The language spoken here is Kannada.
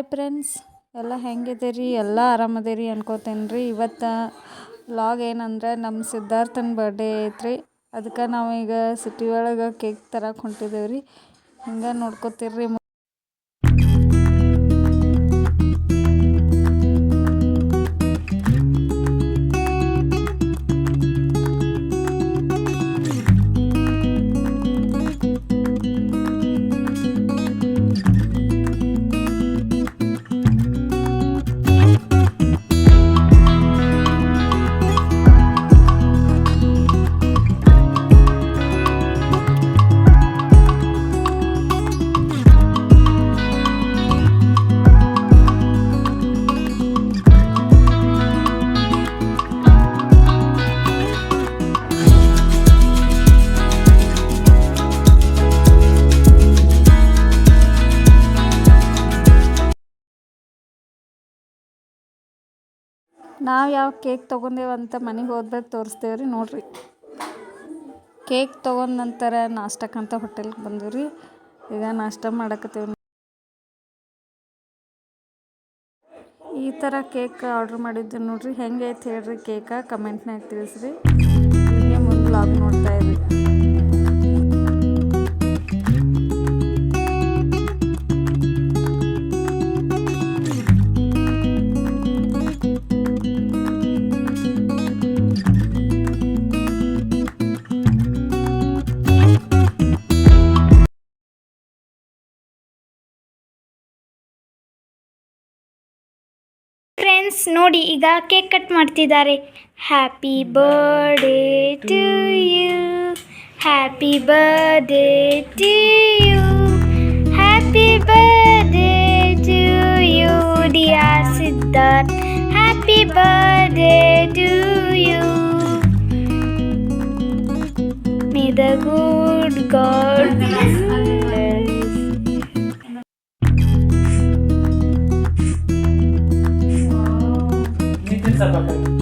ಹಾಯ್ ಫ್ರೆಂಡ್ಸ್ ಎಲ್ಲ ಹೆಂಗಿದ್ದೀರಿ? ಎಲ್ಲ ಆರಾಮದಿರಿ ಅನ್ಕೋತೇನೆ ರೀ ಇವತ್ತು ಲಾಗ್ ಏನಂದ್ರೆ ನಮ್ಮ ಸಿದ್ಧಾರ್ಥನ ಬರ್ಡೇ ಐತ್ರಿ. ಅದಕ್ಕೆ ನಾವು ಈಗ ಸಿಟಿ ಒಳಗೆ ಕೇಕ್ ತರಕ್ಕೆ ಹೊಂಟಿದ್ದೇವೆ ರೀ ಹಿಂಗೆ ನೋಡ್ಕೋತೀರಿ ನಾವು ಯಾವ ಕೇಕ್ ತೊಗೊಂಡೇವಂತ ಮನೆಗೆ ಹೋದ್ಬೇಕು ತೋರಿಸ್ತೇವೆ ರೀ, ನೋಡಿರಿ. ಕೇಕ್ ತೊಗೊಂಡ ನಂತರ ನಾಷ್ಟಕ್ಕಂತ ಹೋಟೆಲ್ಗೆ ಬಂದೀವಿ ರೀ. ಈಗ ನಾಷ್ಟ ಮಾಡಕತ್ತೇವೆ ಈ ಥರ ಕೇಕ್ ಆರ್ಡ್ರ್ ಮಾಡಿದ್ದೆ ನೋಡಿರಿ. ಹೆಂಗೈತೆ ಹೇಳ್ರಿ ಕೇಕ? ಕಮೆಂಟ್ನಾಗ ತಿಳಿಸ್ರಿ. ಫ್ರೆಂಡ್ಸ್, ನೋಡಿ ಈಗ ಕೇಕ್ ಕಟ್ ಮಾಡ್ತಿದ್ದಾರೆ. Happy birthday to you happy birthday to you happy birthday to you dear Siddharth happy birthday to you may the good god hasta.